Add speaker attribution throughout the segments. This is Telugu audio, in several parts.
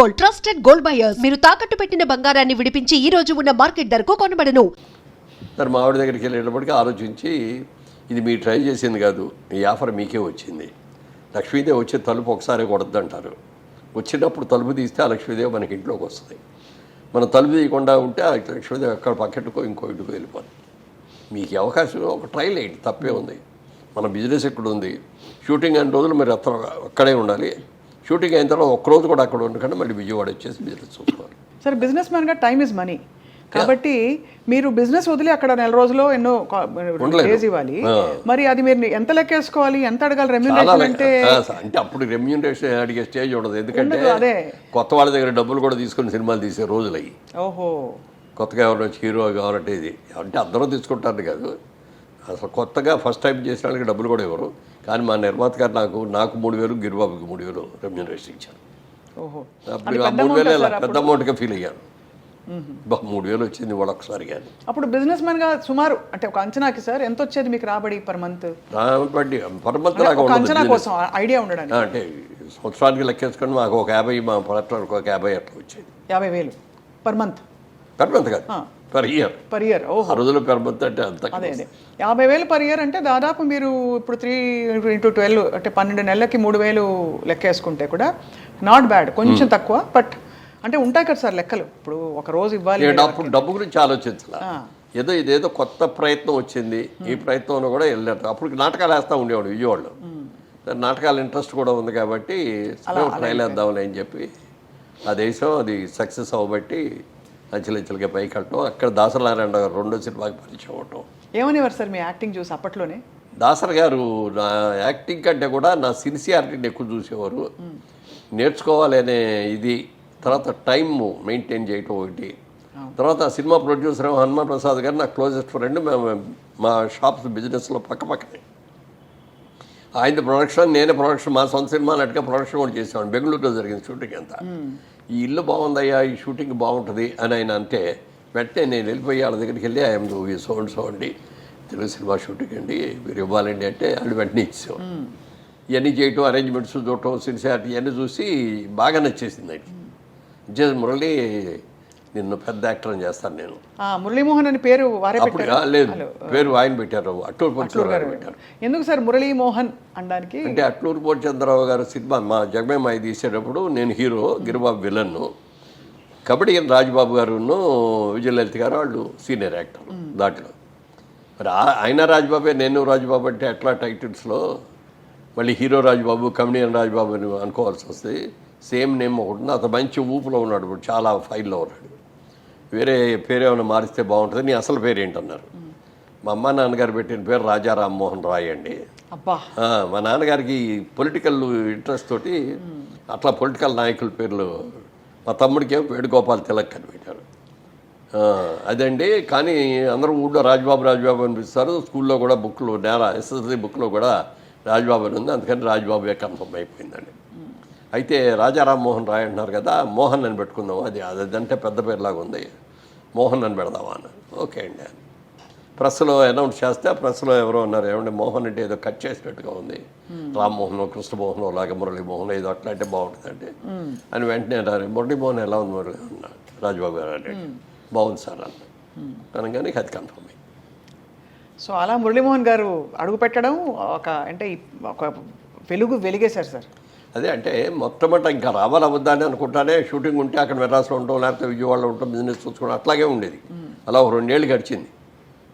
Speaker 1: Gold trusted gold buyers. మీరు తాకట్టు పెట్టిన బంగారాన్ని విడిపించి ఈ రోజు ఉన్న మార్కెట్ ధరకు కొనబడను.
Speaker 2: మరి మా ఆవిడ దగ్గరికి వెళ్ళేటప్పటికి ఆలోచించి ఇది మీరు ట్రై చేసింది కాదు ఈ ఆఫర్ మీకే వచ్చింది. లక్ష్మీదేవి వచ్చే తలుపు ఒకసారి కొడద్దంటారు. వచ్చినప్పుడు తలుపు తీస్తే ఆ లక్ష్మీదేవి మనకి ఇంట్లోకి వస్తుంది. మనం తలుపు తీయకుండా ఉంటే ఆ లక్ష్మీదేవి ఎక్కడ పక్కెట్టుకో ఇంకో ఇంటికి వెళ్ళిపోతుంది మీకు అవకాశం ఒక ట్రైల్ వేయండి తప్పే ఉంది. మన బిజినెస్ ఇక్కడ ఉంది? షూటింగ్ అన్ని రోజులు మీరు అక్కడ అక్కడే ఉండాలి. షూటింగ్ అయిన తర్వాత ఒక్కరోజు కూడా అక్కడ ఉండకుండా మళ్ళీ విజయవాడ వచ్చేసి బిజినెస్ చూసుకోవాలి.
Speaker 3: సరే బిజినెస్ మ్యాన్గా టైం ఇస్ మనీ కాబట్టి మీరు బిజినెస్ వదిలి అక్కడ నెల రోజుల్లో ఎన్నో. డేస్ ఇవ్వాలి. మరి అది మీరు ఎంత లెక్కేసుకోవాలి? ఎంత అడగాలి? రెమ్యూనరేషన్. అంటే?
Speaker 2: అంటే అప్పుడు రెమ్యూనరేషన్ అడిగే స్టేజ్ ఉండదు. ఎందుకంటే
Speaker 3: అదే.
Speaker 2: కొత్త వాళ్ళ దగ్గర డబ్బులు కూడా తీసుకుని సినిమాలు తీసే రోజులు అయ్యి.
Speaker 3: ఓహో.
Speaker 2: కొత్తగా ఎవరైనా వచ్చి హీరో కావాలంటే ఇది. అంటే అందరూ తీసుకుంటారు కాదు. అసలు కొత్తగా ఫస్ట్ టైం చేసిన వాళ్ళకి డబ్బులు కూడా ఇవ్వరు. కానీ మా నిర్మాత గారు నాకు నాకు మూడు వేలు గిరిబాబుకి మూడు వేలు రెమ్యూనరేషన్ ఇచ్చారు.
Speaker 3: ఓహో.
Speaker 2: అప్పుడు ఆ మూడు వేలు పెద్ద అమౌంట్గా ఫీల్ అయ్యాను. బా మూడు వేలు వచ్చింది వాళ్ళు ఒకసారి కానీ.
Speaker 3: అప్పుడు బిజినెస్ మ్యాన్గా సుమారు అంటే ఒక అంచనాకి సార్ ఎంత వచ్చేది మీకు రాబడి పర్ మంత్
Speaker 2: లాగా
Speaker 3: ఒక
Speaker 2: ఉండదు
Speaker 3: అంచనా. కోసం ఐడియా ఉండడానికి.
Speaker 2: ఆ, అంటే సంవత్సరానికి లెక్కేసుకొని మాకు ఒక యాభై మా పలెక్టర్కి ఒక యాభై అట్లా వచ్చేది.
Speaker 3: యాభై వేలు పర్ మంత్
Speaker 2: పర్ మంత్ కాదు. పర్ ఇయర్
Speaker 3: పర్ ఇయర్ ఓహో.
Speaker 2: ఆ రోజుల్లో పర్ మంత్ అంటే అంత
Speaker 3: అదే అదే. యాభై వేలు పర్ ఇయర్ అంటే దాదాపు మీరు ఇప్పుడు త్రీ ఇంటూ ట్వెల్వ్ అంటే పన్నెండు నెలలకి మూడు వేలు లెక్కేసుకుంటే కూడా నాట్ బ్యాడ్ కొంచెం తక్కువ బట్ అంటే ఉంటాయి కదా సార్ లెక్కలు. ఇప్పుడు ఒక రోజు ఇవ్వాలి
Speaker 2: అప్పుడు డబ్బు గురించి ఆలోచించాల. ఏదో ఇదేదో కొత్త ప్రయత్నం వచ్చింది ఈ ప్రయత్నంలో కూడా వెళ్ళారు. అప్పుడు నాటకాలు వేస్తూ ఉండేవాడు విజయవాడలో. నాటకాల ఇంట్రెస్ట్ కూడా ఉంది కాబట్టి ట్రైల్ వేద్దాంలే అని చెప్పి ఆ దేశం అది సక్సెస్ అవ్వబట్టి అంచెలంచెలుగా పైకి వెళ్ళటం అక్కడ దాసనారాయణ గారు రెండో సినిమాకి పరిచయం అవటం
Speaker 3: ఏమనేవారు సార్ మీ యాక్టింగ్ చూసి అప్పట్లోనే?
Speaker 2: దాసర్ గారు నా యాక్టింగ్ కంటే కూడా నా సిన్సియారిటీని ఎక్కువ చూసేవారు. నేర్చుకోవాలి అనే ఇది తర్వాత టైం మెయింటైన్ చేయటం ఒకటి. తర్వాత సినిమా ప్రొడ్యూసర్ హనుమాన్ ప్రసాద్ గారు నా క్లోజెస్ట్ ఫ్రెండ్ మేము మా షాప్స్ బిజినెస్లో పక్క పక్కనే. ఆయన ప్రొడక్షన్ నేనే ప్రొడక్షన్ మా సొంత సినిమా నటుగా ప్రొడక్షన్ కూడా చేసేవాడిని. బెంగళూరులో జరిగింది షూటింగ్ అంతా. ఈ ఇల్లు బాగుందయ్యా ఈ షూటింగ్ బాగుంటుంది అని ఆయన అంటే వెంటనే నేను వెళ్ళిపోయి వాళ్ళ దగ్గరికి వెళ్ళి ఐఎమ్ ఈ సౌండ్ సో అండి తెలుగు సినిమా షూటింగ్ అండి మీరు ఇవ్వాలండి అంటే వాళ్ళు వెంటనే ఇచ్చేవాడు ఇవన్నీ చేయటం అరేంజ్మెంట్స్ చూడటం సిన్సియారిటీ ఇవన్నీ చూసి బాగా నచ్చేసింది ఆయనకి. చేసి మురళి నిన్ను పెద్ద యాక్టర్ అని చేస్తాను నేను.
Speaker 3: మురళీమోహన్ అని పేరు వారే
Speaker 2: లేదు. పేరు ఆయన పెట్టారు. అట్టూరు పంచరావు గారు పెట్టారు.
Speaker 3: ఎందుకు సార్ మురళీమోహన్ అనడానికి?
Speaker 2: అంటే అట్లూరు పోచంద్రరావు గారు సినిమా మా జగమేమాయి తీసేటప్పుడు నేను హీరో గిరిబాబు విలన్ను కబడ్డీ రాజబాబు గారును విజయలలిత గారు వాళ్ళు సీనియర్ యాక్టర్ దాంట్లో. మరి ఆయన రాజబాబే నేను రాజబాబు అంటే ఎట్లా టైటిల్స్లో? మళ్ళీ హీరో రాజబాబు కమెడియన్ రాజబాబు అని అనుకోవాల్సి వస్తుంది సేమ్ నేమ్ ఒకటి. అతను మంచి ఊపులో ఉన్నాడు ఇప్పుడు చాలా ఫైల్లో ఉన్నాడు. వేరే పేరు ఏమైనా మారిస్తే బాగుంటుంది. నీ అసలు పేరు ఏంటన్నారు? మా అమ్మ నాన్నగారు పెట్టిన పేరు రాజా రామ్మోహన్ రాయ్ అండి. మా నాన్నగారికి పొలిటికల్ ఇంట్రెస్ట్ తోటి అట్లా పొలిటికల్ నాయకుల పేర్లు మా తమ్ముడికి ఏమో వేణుగోపాల్ తిలక్ అని పెట్టారు. ఆ, అదండి. కానీ అందరూ ఊళ్ళో రాజబాబు రాజబాబు అని పిలుస్తారు. స్కూల్లో కూడా బుక్లో నేల ఎస్ఎస్సి బుక్లో కూడా రాజబాబు అని ఉంది. అందుకని రాజబాబే కన్ఫర్మ్ అయిపోయిందండి. అయితే రాజా రామ్మోహన్ రాయ్ అంటున్నారు కదా మోహన్ అని పెట్టుకుందాం అది అదంటే పెద్ద పేరులాగా ఉంది. మోహన్ అని పెడదామా అన్నారు ఓకే అండి. అని ప్రెస్లో అనౌన్స్ చేస్తే ఆ ప్రెస్లో ఎవరో అన్నారు ఏమంటే మోహన్ అంటే ఏదో కట్ చేసినట్టుగా ఉంది. రామ్మోహన్ కృష్ణమోహన్ లాగా మురళీమోహన్ ఏదో అట్లా అంటే బాగుంటుందండి. అని వెంటనే అన్నారు మురళీమోహన్ ఎలా ఉంది మురళి అన్నారు రాజబాబు గారు అంటే బాగుంది సార్ అన్న. అనగానే అది కన్ఫర్మ్ అయింది.
Speaker 3: సో అలా మురళీమోహన్ గారు అడుగు పెట్టడం ఒక అంటే ఒక వెలుగు వెలిగేశారు సార్.
Speaker 2: అదే అంటే మొట్టమొదట ఇంకా రావాలి అవద్దా అని అనుకుంటానే షూటింగ్ ఉంటే అక్కడ మెడ్రాస్లో ఉంటాం లేకపోతే విజయవాడలో ఉంటాం బిజినెస్ చూసుకోవడం అట్లాగే ఉండేది. అలా ఒక రెండేళ్ళు గడిచింది.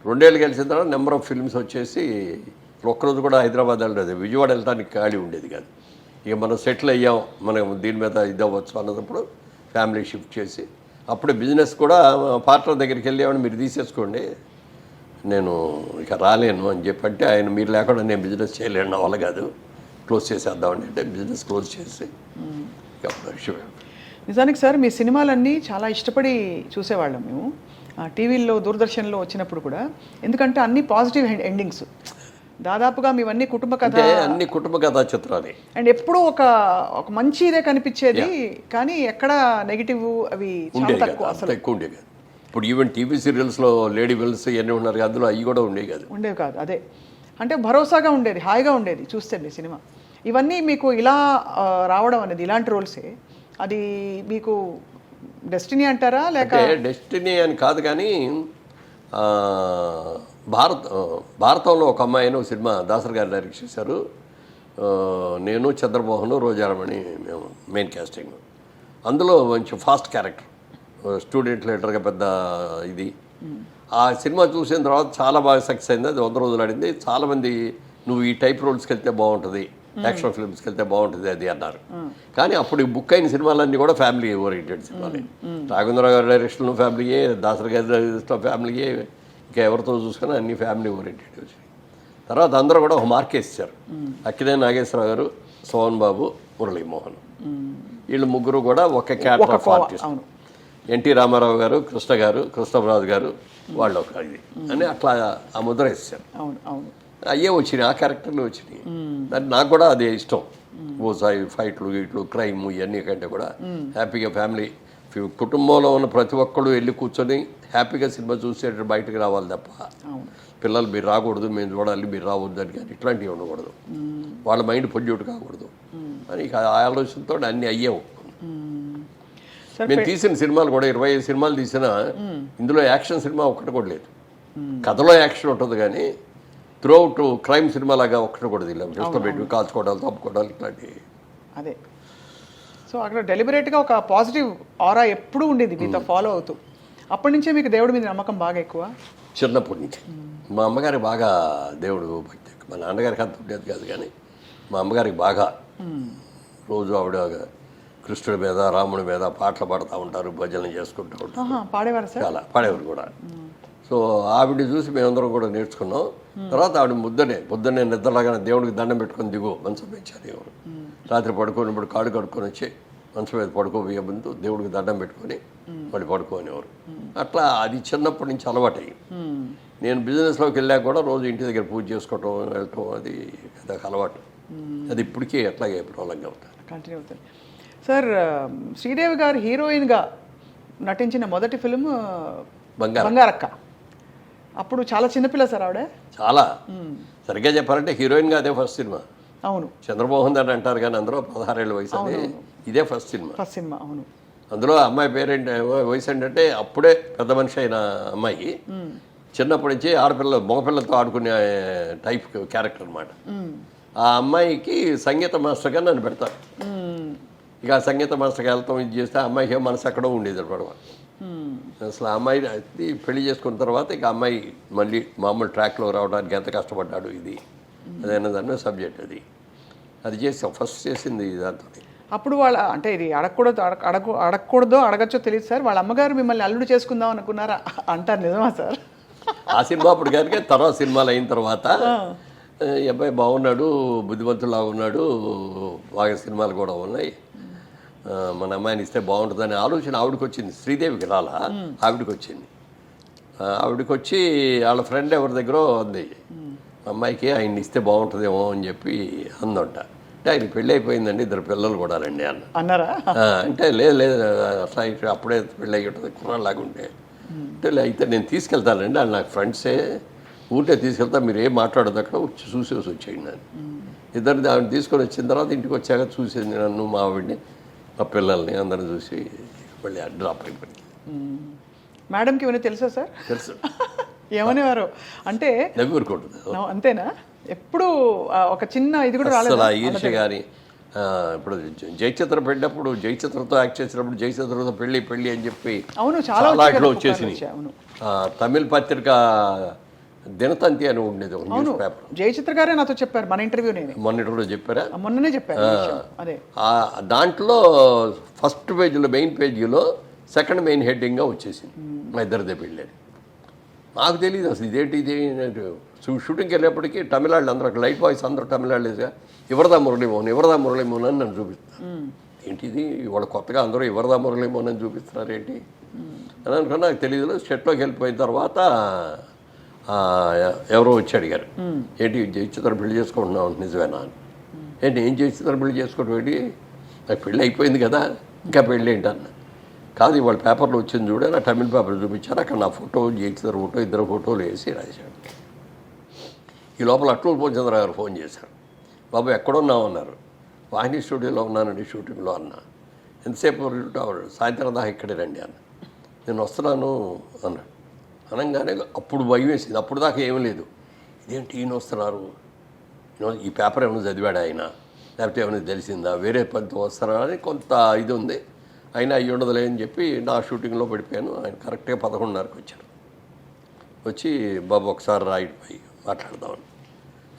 Speaker 2: రెండేళ్ళు గడిచిన తర్వాత నెంబర్ ఆఫ్ ఫిల్మ్స్ వచ్చేసి ఒక్కరోజు కూడా హైదరాబాద్ వెళ్ళలేదు. విజయవాడ వెళ్ళడానికి ఖాళీ ఉండేది కాదు. ఇక మనం సెటిల్ అయ్యాం. మనం దీని మీద ఇది అవ్వచ్చు అన్నప్పుడు ఫ్యామిలీ షిఫ్ట్ చేసి. అప్పుడు బిజినెస్ కూడా పార్ట్నర్ దగ్గరికి వెళ్ళామని మీరు తీసేసుకోండి నేను ఇక రాలేను అని చెప్పంటే ఆయన మీరు లేకుండా నేను బిజినెస్ చేయలేను నా వల్ల కాదు. క్లోజ్ చేసేద్దామండి అంటే బిజినెస్ క్లోజ్ చేసి విషయం
Speaker 3: నిజానికి సార్ మీ సినిమాలన్నీ చాలా ఇష్టపడి చూసేవాళ్ళం మేము. టీవీల్లో దూరదర్శన్లో వచ్చినప్పుడు కూడా. ఎందుకంటే అన్ని పాజిటివ్ ఎండింగ్స్. దాదాపుగా మీవన్నీ కుటుంబ కథ
Speaker 2: అన్ని కుటుంబ కథా చిత్రాలే.
Speaker 3: అండ్ ఎప్పుడూ ఒక ఒక మంచి ఇదే కనిపించేది కానీ ఎక్కడ నెగిటివ్ అవి తక్కువ
Speaker 2: అంత ఎక్కువ ఉండేది కాదు. ఇప్పుడు ఈవెన్ టీవీ సీరియల్స్లో లేడీ వెల్స్ ఇవన్నీ ఉన్నారు అందులో అవి కూడా ఉండేవి కాదు.
Speaker 3: ఉండేవి కాదు. అదే. అంటే భరోసాగా ఉండేది హాయిగా ఉండేది చూస్తే సినిమా. ఇవన్నీ మీకు ఇలా రావడం అనేది ఇలాంటి రోల్సే. అది మీకు డెస్టినీ అంటారా? లేక
Speaker 2: డెస్టినీ అని కాదు కానీ భారత భారత్ భారతంలో ఒక అమ్మాయిని ఒక సినిమా దాసర్ గారు డైరెక్ట్ చేశారు. నేను చంద్రమోహన్ రోజారమణి మేము మెయిన్ క్యాస్టింగ్ అందులో మంచి ఫాస్ట్ క్యారెక్టర్. స్టూడెంట్ లీడర్గా పెద్ద ఇది. ఆ సినిమా చూసిన తర్వాత చాలా బాగా సక్సెస్ అయింది. అది వంద రోజులు ఆడింది. చాలామంది నువ్వు ఈ టైప్ రోల్స్కి వెళ్తే బాగుంటుంది. యాక్షన్ ఫిల్మ్స్కి వెళ్తే బాగుంటుంది అది అన్నారు. కానీ అప్పుడు ఈ బుక్ అయిన సినిమాలన్నీ కూడా ఫ్యామిలీ ఓరియంటెడ్ సినిమాలే. రాఘవేంద్ర గారి డైరెక్షన్ ఫ్యామిలీయే దాసరి గారి ఫ్యామిలీయే ఇంకా ఎవరితో చూసుకున్నా అన్ని ఫ్యామిలీ ఓరియంటెడ్ వచ్చాయి. తర్వాత అందరూ కూడా ఒక మార్క్ వేసారు అక్కినే నాగేశ్వరరావు గారు సోహన్ బాబు మురళీమోహన్. వీళ్ళు ముగ్గురు కూడా ఒక character of artist. NT Ramarao గారు కృష్ణ గారు కృష్ణరాజు గారు వాళ్ళు ఒక ఇది. అని అట్లా ఆ ముద్ర
Speaker 3: అవును.
Speaker 2: అయ్యే వచ్చినాయి ఆ క్యారెక్టర్లు వచ్చినాయి. దాన్ని నాకు కూడా అదే ఇష్టం. ఓసాయి ఫైట్లు గీట్లు క్రైమ్ ఇవన్నీ కంటే కూడా హ్యాపీగా ఫ్యామిలీ కుటుంబంలో ఉన్న ప్రతి ఒక్కళ్ళు వెళ్ళి కూర్చొని హ్యాపీగా సినిమా చూసేట బయటకు రావాలి తప్ప పిల్లలు మీరు రాకూడదు మేము చూడాలి మీరు రావద్దు అని కానీ ఇట్లాంటివి ఉండకూడదు. వాళ్ళ మైండ్ పొల్యూట్ కాకూడదు. అని ఆలోచనతో అన్నీ అయ్యావు. మేము. తీసిన సినిమాలు కూడా ఇరవై ఐదు సినిమాలు తీసినా ఇందులో యాక్షన్ సినిమా ఒక్కటి కూడా లేదు. కథలో యాక్షన్ ఉంటుంది కానీ త్రూ అవుట్ క్రైమ్ సినిమా లాగా ఒక్కటి కూడా తెలియదు జస్ట్ పెట్టి కాల్చుకోవడాలు తప్పుకోవడాలు ఇట్లాంటివి.
Speaker 3: అదే. సో అక్కడ డెలిబరేట్గా ఒక పాజిటివ్ ఆరా ఎప్పుడూ ఉండేది మీతో ఫాలో అవుతూ. అప్పటి నుంచే మీకు దేవుడి మీద నమ్మకం బాగా ఎక్కువ?
Speaker 2: చిన్నప్పటి నుంచి. మా అమ్మగారికి బాగా దేవుడు భక్తి. మా నాన్నగారికి అంత ఉండేది కాదు కానీ మా అమ్మగారికి బాగా. రోజు ఆవిడ కృష్ణుడి మీద రాముడి మీద పాటలు పాడుతూ ఉంటారు భజనలు చేసుకుంటూ ఉంటారు.
Speaker 3: పాడేవారా
Speaker 2: చాలా పాడేవారు కూడా. సో ఆవిడ చూసి మేమందరం కూడా నేర్చుకున్నాం. తర్వాత ఆవిడ ముద్దనే పొద్దున్నే నిద్రలాగానే దేవుడికి దండం పెట్టుకొని దిగు మంచం పెంచారు ఎవరు రాత్రి పడుకున్నప్పుడు కాడు కడుక్కొని వచ్చి మంచం మీద పడుకోబోయే ముందు దేవుడికి దండం పెట్టుకొని మళ్ళీ పడుకోనేవారు. అట్లా అది చిన్నప్పటి నుంచి అలవాటయ్యి. నేను బిజినెస్లోకి వెళ్ళాక కూడా రోజు ఇంటి దగ్గర పూజ చేసుకోవటం వెళ్ళటం అది అదొక అలవాటు. అది ఇప్పటికీ అట్లాగే ప్రాబ్లంగా ఉంటుంది
Speaker 3: కంటిన్యూ అవుతుంది. సార్ శ్రీదేవి గారు హీరోయిన్గా నటించిన మొదటి ఫిలిం
Speaker 2: బంగారం.
Speaker 3: బంగారక్క. అప్పుడు చాలా చిన్నపిల్ల సార్ ఆవిడ?
Speaker 2: చాలా. సరిగ్గా చెప్పాలంటే హీరోయిన్గా అదే ఫస్ట్ సినిమా.
Speaker 3: అవును.
Speaker 2: చంద్రమోహన్ అని అంటారు కానీ అందరూ పదహారేళ్ళ వయసు అని ఇదే ఫస్ట్ సినిమా.
Speaker 3: ఫస్ట్ సినిమా అవును.
Speaker 2: అందులో అమ్మాయి పేరేంటి వయసు ఏంటంటే అప్పుడే పెద్ద మనిషి అయిన అమ్మాయి. చిన్నప్పటి నుంచి ఆడపిల్ల మగపిల్లలతో ఆడుకునే టైప్ క్యారెక్టర్ అనమాట ఆ అమ్మాయికి సంగీత మాస్టర్గా నన్ను పెడతారు.
Speaker 3: మ్మ్.
Speaker 2: ఇక సంగీత మాస్టర్కి వెళ్తాం ఇది చేస్తే ఆ అమ్మాయికి మనసు ఎక్కడో ఉండేది అనమాట. అసలు ఆ అమ్మాయి అది పెళ్ళి చేసుకున్న తర్వాత ఇక అమ్మాయి మళ్ళీ మామూలు ట్రాక్లో రావడానికి ఎంత కష్టపడ్డాడు ఇది. అదైనా దాని సబ్జెక్ట్ అది. అది చేసాం ఫస్ట్ చేసింది దాంతో
Speaker 3: అప్పుడు వాళ్ళ అంటే ఇది అడగకూడదు అడగ అడగ అడగకూడదో అడగచ్చో తెలియదు సార్. వాళ్ళ అమ్మగారు మిమ్మల్ని అల్లుడు చేసుకుందాం అనుకున్నారా? అంటారు నిజమా సార్?
Speaker 2: ఆ సినిమా అప్పుడు కనుక తర్వాత సినిమాలు అయిన తర్వాత "ఏ, ఈ అబ్బాయి బాగున్నాడు బుద్ధిమంతులా ఉన్నాడు బాగా సినిమాలు కూడా ఉన్నాయి. మన అమ్మాయిని ఇస్తే బాగుంటుందనే ఆలోచన ఆవిడకి వచ్చింది శ్రీదేవికి రాలా? ఆవిడకి వచ్చింది ఆవిడకి వచ్చి వాళ్ళ ఫ్రెండ్ ఎవరి దగ్గర ఉంది అమ్మాయికి ఆయన్ని ఇస్తే బాగుంటుందేమో అని చెప్పి అందంట. అంటే ఆయన పెళ్ళి అయిపోయిందండి ఇద్దరు పిల్లలు కూడా రండి అన్న.
Speaker 3: అన్నారా?
Speaker 2: అంటే లేదు లేదు అట్లా అప్పుడే పెళ్ళి అయ్యి ఉంటుంది కుర్రాళ్ళలాగా ఉంటే అంటే లే, అయితే నేను తీసుకెళ్తానండి వాళ్ళు నాకు ఫ్రెండ్సే. ఊరికే తీసుకెళ్తా మీరు ఏం మాట్లాడదు అక్కడ చూసేసి వచ్చేయండి అని. ఇద్దరు ఆవిడ తీసుకొని వచ్చిన తర్వాత ఇంటికి వచ్చాక చూసేది నన్ను మా ఆవిడ్ని. మా పిల్లల్ని అందరిని చూసి మళ్ళీ డ్రాప్ అయిపోయింది.
Speaker 3: మేడంకి ఇవన్నీ తెలుసా సార్?
Speaker 2: తెలుసు.
Speaker 3: ఏమనేవారు అంటే
Speaker 2: దగ్గరకుంటుంది
Speaker 3: నా- అంతేనా? ఎప్పుడు ఆ, ఒక చిన్న ఇది కూడా రాలేదు?
Speaker 2: ఆ కానీ ఆ, ఇప్పుడు జ- జయచిత్ర పెట్టినప్పుడు జయచిత్రతో యాక్ట్ చేసినప్పుడు జయచిత్రతో పెళ్ళి పెళ్ళి అని చెప్పి
Speaker 3: అవును చాలా
Speaker 2: ఇట్లా ఆ, తమిళ పత్రిక దినతంతి అని ఉండేది ఒక న్యూస్ పేపర్
Speaker 3: జయచిత్ర గారే నాతో చెప్పారు మన ఇంటర్వ్యూ నేను.
Speaker 2: మొన్నటి రోజు చెప్పారా?
Speaker 3: మొన్ననే చెప్పారు. అదే.
Speaker 2: దాంట్లో ఫస్ట్ పేజీలో మెయిన్ పేజీలో సెకండ్ మెయిన్ హెడ్డింగ్గా వచ్చేసింది. మా ఇద్దరిదే పెళ్ళి అని. నాకు తెలియదు అసలు ఇదేంటి ఇది షూటింగ్కి వెళ్ళేప్పటికీ తమిళాళ్ళు అందరూ అక్కడ లైట్ బాయ్స్ అందరూ తమిళాళ్ళేగా ఎవరిదా మురళీమోహన్ ఎవరిదా మురళీమోహన్ అని నన్ను చూపిస్తారు ఏంటిది? ఇవాళ కొత్తగా అందరూ ఎవరిదా మురళీమోహన్ అని చూపిస్తున్నారు ఏంటి అని అనుకున్నా నాకు తెలియదు షెట్లోకి వెళ్ళిపోయిన తర్వాత ఎవరో వచ్చి అడిగారు. ఏంటి జయచిత్ర పెళ్ళి చేసుకుంటున్నావు నిజమేనా అని. ఏంటి ఏం జయచిత్ర పెళ్ళి చేసుకోవడం ఏంటి? నాకు పెళ్ళి అయిపోయింది కదా ఇంకా పెళ్ళి ఏంటి అన్న కాదు ఇవాళ పేపర్లో వచ్చింది చూడ నా తమిళ పేపర్ చూపించారు అక్కడ నా ఫోటో జయచిత్ర ఫోటో ఇద్దరు ఫోటోలు వేసి రాశాడు ఈ లోపల అట్లూరు పోచంద్ర గారు ఫోన్ చేశారు. బాబు ఎక్కడున్నావు అన్నారు. వాహిని స్టూడియోలో ఉన్నానండి షూటింగ్లో అన్న. ఎంతసేపు సాయంత్రం దాకా ఇక్కడే రండి అన్న. నేను వస్తున్నాను అన్నాడు. అనగానే అప్పుడు భయం వేసింది. అప్పుడు దాకా ఏమీ లేదు. ఇదేంటి ఈయన వస్తున్నారు? ఈ పేపర్ ఏమైనా చదివాడు ఆయన? లేకపోతే ఏమైనా తెలిసిందా? వేరే పనితో వస్తారా? అని కొంత ఇది ఉంది. అయినా అయ్యి ఉండదులే అని చెప్పి నా షూటింగ్లో పడిపోయాను. ఆయన కరెక్ట్గా పదకొండున్నరకు వచ్చారు. వచ్చి బాబు ఒకసారి రాయిట్ పోయి మాట్లాడదామని.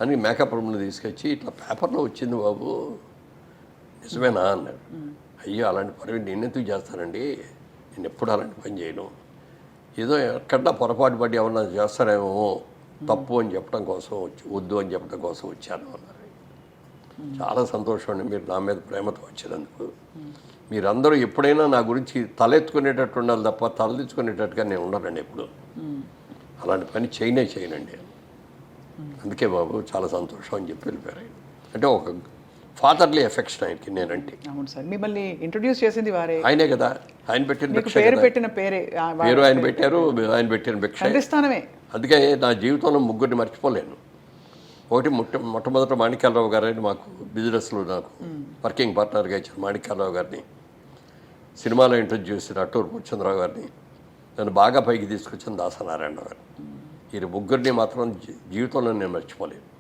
Speaker 2: అని మేకప్ రూమ్లో తీసుకొచ్చి ఇట్లా పేపర్లో వచ్చింది బాబు. నిజమేనా? అన్నాడు. అయ్యో అలాంటి పని నేను ఎందుకు చేస్తానండి నేను ఎప్పుడు అలాంటి పని చేయను. ఏదో ఎక్కడన్నా పొరపాటు పడి ఏమన్నా చేస్తారేమో తప్పు అని చెప్పడం కోసం వచ్చి వద్దు అని చెప్పడం కోసం వచ్చాను అన్నారు. చాలా సంతోషం అండి మీరు నా మీద ప్రేమతో వచ్చినందుకు. మీరందరూ ఎప్పుడైనా నా గురించి తలెత్తుకునేటట్టు ఉండాలి తప్ప తలదించుకునేటట్టుగా నేను ఉండనండి ఎప్పుడు. అలాంటి పని చేయనే చేయనండి. అందుకే బాబు చాలా సంతోషం అని చెప్పి వెళ్ళిపోయారు అంటే ఒక ఫాదర్లీ ఎఫెక్షన్ ఆయనకి నేనంటే.
Speaker 3: అవును సార్. మిమ్మల్ని ఇంట్రొడ్యూస్ చేసింది వారే.
Speaker 2: ఆయనే కదా. ఆయన పెట్టిన
Speaker 3: పేరు పెట్టిన పేరే వారే.
Speaker 2: పేరు ఆయన పెట్టారు ఆయన పెట్టిన భిక్ష.
Speaker 3: స్థానమే
Speaker 2: అందుకే నా జీవితంలో ముగ్గురిని మర్చిపోలేను. ఒకటి మొట్ట మొట్టమొదట మాణిక్యాలరావు గారని మాకు బిజినెస్లో నాకు వర్కింగ్ పార్ట్నర్గా ఇచ్చిన మాణిక్యాలరావు గారిని సినిమాలో ఇంట్రడ్యూస్ చేసిన అట్టూరు పుచ్చంద్రరావు గారిని నన్ను బాగా పైకి తీసుకొచ్చిన దాసనారాయణ గారు. ఈ ముగ్గురిని మాత్రం జీవితంలో నేను మర్చిపోలేను.